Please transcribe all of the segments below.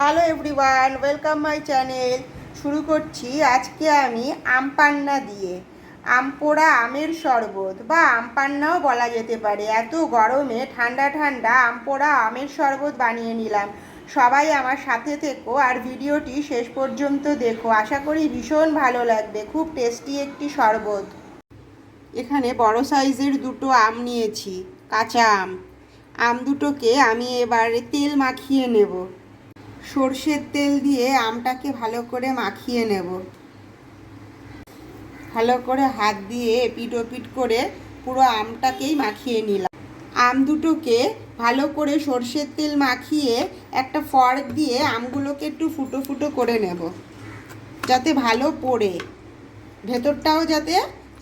Hello everyone welcome my channel শুরু করছি আজকে আমি আম পান্না দিয়ে। আম পোড়া আমের শরবত বা আম পান্নাও বলা যেতে পারে। এত গরমে ঠান্ডা ঠান্ডা আম পোড়া আমের শরবত বানিয়ে নিলাম। সবাই আমার সাথে থেকো আর ভিডিওটি শেষ পর্যন্ত দেখো। আশা করি ভীষণ ভালো লাগবে। খুব টেস্টি একটি শরবত। এখানে বড় সাইজের দুটো আম নিয়েছি, কাঁচা আম। আম দুটোকে আমি এবারে তেল মাখিয়ে নেব। সর্ষের তেল দিয়ে আমটাকে ভালো করে মাখিয়ে নেব। ভালো করে হাত দিয়ে এপিট ওপিট করে পুরো আমটাকেই মাখিয়ে নিলাম। আম দুটোকে ভালো করে সর্ষের তেল মাখিয়ে একটা ফর্ক দিয়ে আমগুলোকে একটু ফুটো ফুটো করে নেব, যাতে ভালো পড়ে। ভেতরটাও যাতে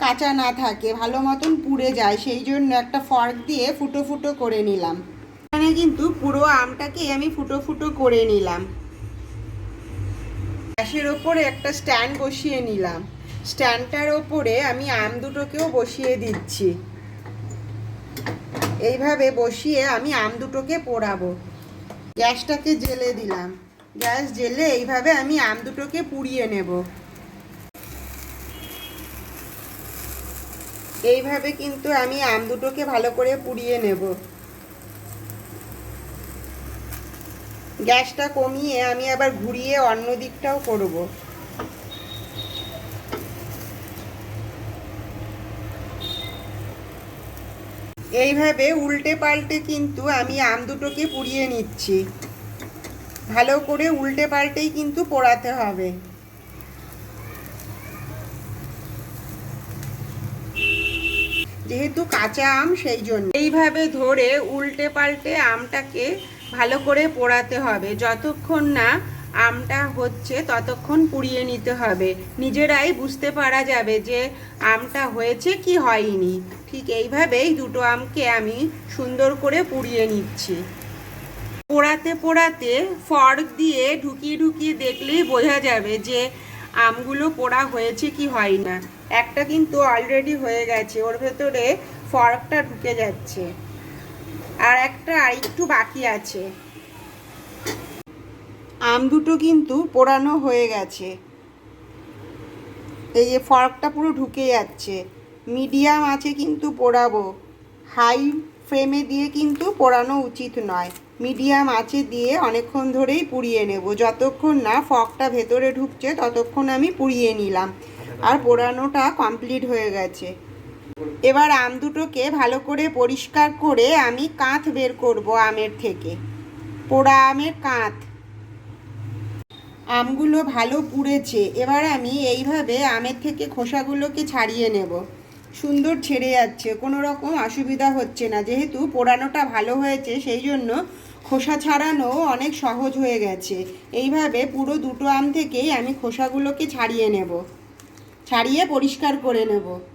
কাঁচা না থাকে, ভালো মতন পুড়ে যায়, সেই জন্য একটা ফর্ক দিয়ে ফুটো ফুটো করে নিলাম। এখানে কিন্তু পুরো আমটাকে আমি ফুটো ফুটো করে নিলাম। গ্যাসের ওপরে একটা স্ট্যান্ড বসিয়ে নিলাম। স্ট্যান্ডটার ওপরে আমি আম দুটোকেও বসিয়ে দিচ্ছি। এইভাবে বসিয়ে আমি আম দুটোকে পোড়াবো। গ্যাসটাকে জেলে দিলাম। গ্যাস জেলে এইভাবে আমি আম দুটোকে পুড়িয়ে নেব। এইভাবে কিন্তু আমি আম দুটোকে ভালো করে পুড়িয়ে নেব। গ্যাসটা কমিয়ে আমি আবার ঘুরিয়ে অন্য দিকটাও করব। এইভাবে উল্টে পাল্টে কিন্তু আমি আম দুটোকে পুড়িয়ে নিচ্ছি। ভালো করে উল্টে পাল্টেই কিন্তু পোড়াতে হবে। যেহেতু কাঁচা আম, সেই জন্য। এইভাবে ধরে উল্টে পাল্টে আমটাকে ভালো করে পোড়াতে হবে। যতক্ষণ না আমটা হচ্ছে, ততক্ষণ পুড়িয়ে নিতে হবে। নিজেরাই বুঝতে পারা যাবে যে আমটা হয়েছে কি হয়নি। ঠিক এইভাবেই দুটো আমকে আমি সুন্দর করে পুড়িয়ে নিচ্ছি। পোড়াতে পোড়াতে ফর্ক দিয়ে ঢুকিয়ে ঢুকিয়ে দেখলেই বোঝা যাবে যে আমগুলো পোড়া হয়েছে কি হয় না একটা কিন্তু অলরেডি হয়ে গেছে, ওর ভেতরে ফর্কটা ঢুকে যাচ্ছে। আর একটা আর একটু বাকি আছে। আম দুটো কিন্তু পোড়ানো হয়ে গেছে। এই যে ফর্কটা পুরো ঢুকে যাচ্ছে। মিডিয়াম আছে কিন্তু পোড়াবো। হাই ফ্লেমে দিয়ে কিন্তু পোড়ানো উচিত নয়। মিডিয়াম আছে দিয়ে অনেকক্ষণ ধরেই পুড়িয়ে নেব। যতক্ষণ না ফকটা ভেতরে ঢুকছে, ততক্ষণ আমি পুড়িয়ে নিলাম। আর পোড়ানোটা কমপ্লিট হয়ে গেছে। এবার আম দুটোকে ভালো করে পরিষ্কার করে আমি কাঁথ বের করব আমের থেকে। পোড়া আমের কাঁথ। আমগুলো ভালো পুড়েছে, এবার আমি এইভাবে আমের থেকে খোসাগুলোকে ছাড়িয়ে নেব। সুন্দর ছেড়ে যাচ্ছে, কোনো রকম অসুবিধা হচ্ছে না। যেহেতু পোড়ানোটা ভালো হয়েছে, সেই জন্য খোসা ছাড়ানো অনেক সহজ হয়ে গেছে। এইভাবে পুরো দুটো আম থেকেই আমি খোসাগুলোকে ছাড়িয়ে নেব। ছাড়িয়ে পরিষ্কার করে নেব।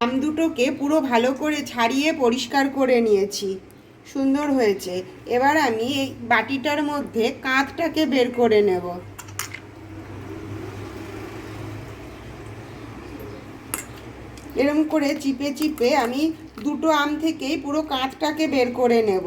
আম দুটোকে পুরো ভালো করে ছাড়িয়ে পরিষ্কার করে নিয়েছি। সুন্দর হয়েছে। এবার আমি এই বাটিটার মধ্যে কাঁধটাকে বের করে নেব। এরম করে চিপে চিপে আমি দুটো আম থেকেই পুরো কাঁধটাকে বের করে নেব।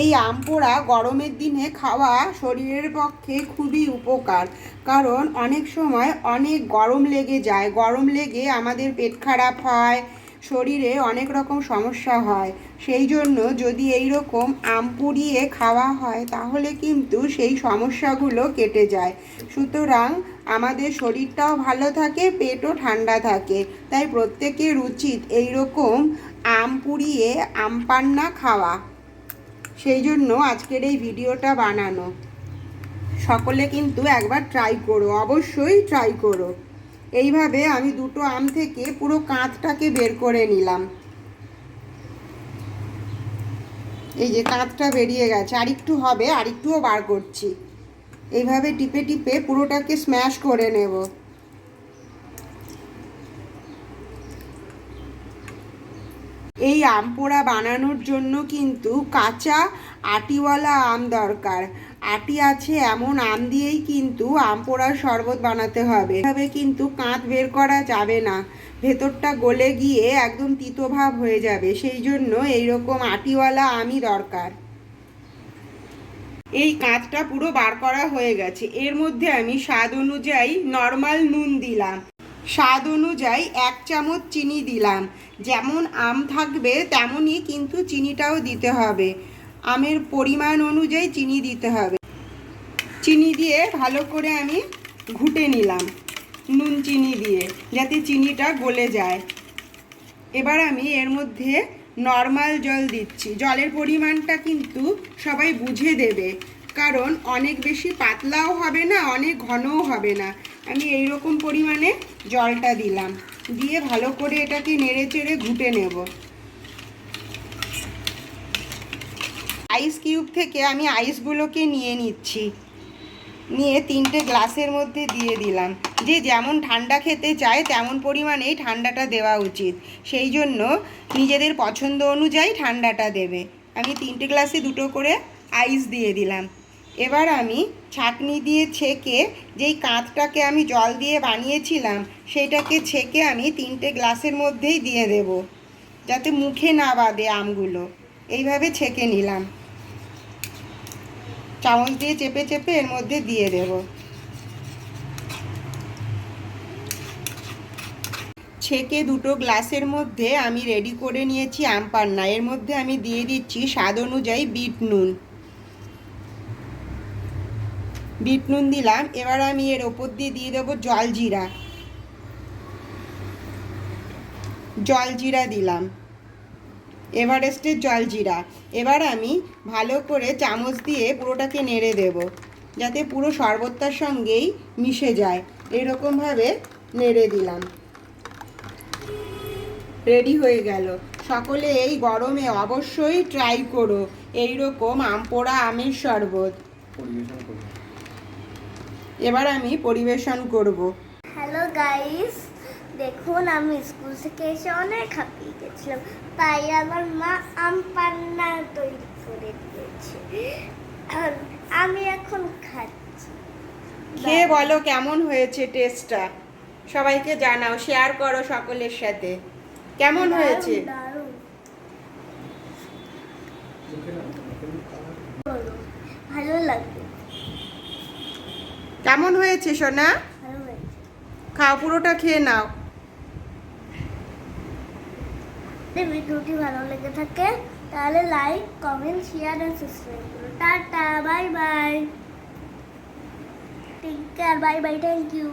এই আম পোড়া গরমের দিনে খাওয়া শরীরের পক্ষে খুবই উপকার। কারণ অনেক সময় অনেক গরম লেগে যায়। গরম লেগে আমাদের পেট খারাপ হয়, শরীরে অনেক রকম সমস্যা হয়। সেই জন্য যদি এই রকম আম পুড়িয়ে খাওয়া হয়, তাহলে কিন্তু সেই সমস্যাগুলো কেটে যায়। সুতরাং আমাদের শরীরটাও ভালো থাকে, পেটও ঠান্ডা থাকে। তাই প্রত্যেকের উচিত এই রকম আম পুড়িয়ে আম পান্না খাওয়া। সেই জন্য আজকের এই ভিডিওটা বানানো। সকলে কিন্তু একবার ট্রাই করো, অবশ্যই ট্রাই করো। এইভাবে আমি দুটো আম থেকে পুরো কাঁধটাকে বের করে নিলাম। এই যে কাঁধটা বেরিয়ে গেছে, আরেকটু হবে, আরেকটুও বার করছি। এইভাবে টিপে টিপে পুরোটাকে স্ম্যাশ করে নেব। এই আম পোড়া বানানোর জন্য কিন্তু কাঁচা আটিওয়ালা আম দরকার। আটি আছে এমন আম দিয়েই কিন্তু আম পোড়ার শরবত বানাতে হবে। এভাবে কিন্তু কাঁচ বের করা যাবে না। ভেতরটা গলে গিয়ে একদম তিতোভাব হয়ে যাবে। সেই জন্য এইরকম আটিওয়ালা আমই দরকার। এই কাঁচটা পুরো বার করা হয়ে গেছে। এর মধ্যে আমি স্বাদ অনুযায়ী নর্মাল নুন দিলাম। স্বাদ অনুযায়ী এক চামচ চিনি দিলাম। যেমন আম থাকবে তেমনই কিন্তু চিনিটাও দিতে হবে। আমের পরিমাণ অনুযায়ী চিনি দিতে হবে। চিনি দিয়ে ভালো করে আমি ঘুটে নিলাম, নুন চিনি দিয়ে, যাতে চিনিটা গলে যায়। এবার আমি এর মধ্যে নর্মাল জল দিচ্ছি। জলের পরিমাণটা কিন্তু সবাই বুঝে দেবে। কারণ অনেক বেশি পাতলাও হবে না, অনেক ঘনও হবে না। আমি এই রকম পরিমাণে জলটা দিলাম। দিয়ে ভালো করে এটাকে নেড়ে চেড়ে ঘুটে নেব। আইস কিউব থেকে আমি আইসগুলোকে নিয়ে নিচ্ছি। নিয়ে তিনটে গ্লাসের মধ্যে দিয়ে দিলাম। যে যেমন ঠান্ডা খেতে চায়, তেমন পরিমাণেই ঠান্ডাটা দেওয়া উচিত। সেই জন্য নিজেদের পছন্দ অনুযায়ী ঠান্ডাটা দেবে। আমি তিনটে গ্লাসে দুটো করে আইস দিয়ে দিলাম। এবার আমি ছাঁকনি দিয়ে ছেঁকে যেই কাঁচটাকে আমি জল দিয়ে বানিয়েছিলাম সেইটাকে ছেঁকে আমি তিনটে গ্লাসের মধ্যেই দিয়ে দেব, যাতে মুখে না বাঁধে আমগুলো। এইভাবে ছেঁকে নিলাম। চামচ দিয়ে চেপে চেপে এর মধ্যে দিয়ে দেব। ছেঁকে দুটো গ্লাসের মধ্যে আমি রেডি করে নিয়েছি আম পান্না। এর মধ্যে আমি দিয়ে দিচ্ছি স্বাদ অনুযায়ী বিট নুন। বিট নুন দিলাম, এবার আমি এর ওপর দিয়ে দিয়ে দেবো জল জিরা। জল জিরা দিলাম। এভারেস্টের জলজিরা এবার আমি ভালো করে চামচ দিয়ে পুরোটাকে নেড়ে দেব, যাতে পুরো শরবতটার সঙ্গেই মিশে যায়। এরকমভাবে নেড়ে দিলাম। রেডি হয়ে গেল। সকলে এই গরমে অবশ্যই ট্রাই করো। এই রকম আম পোড়া আমের শরবত এবার আমি পরিবেশন করব। হ্যালো গাইস দেখুন আমি স্কুল থেকে এসে অনেক হাঁপিয়ে গেছিলাম। তাই আমার মা আম পান্না তৈরি করে দিয়েছে। আমি এখন খাচ্ছি। খেয়ে বলো কেমন হয়েছে টেস্টটা সবাইকে জানাও শেয়ার করো সকলের সাথে। কেমন হয়েছে? ভালো লাগবে? কেমন হয়েছে সোনা? খাও পুরোটা খেয়ে নাও। ভিডিওটি ভালো লেগে থাকে তাহলে লাইক কমেন্ট শেয়ার আর সাবস্ক্রাইব করো। Tata bye bye. Take care bye bye thank you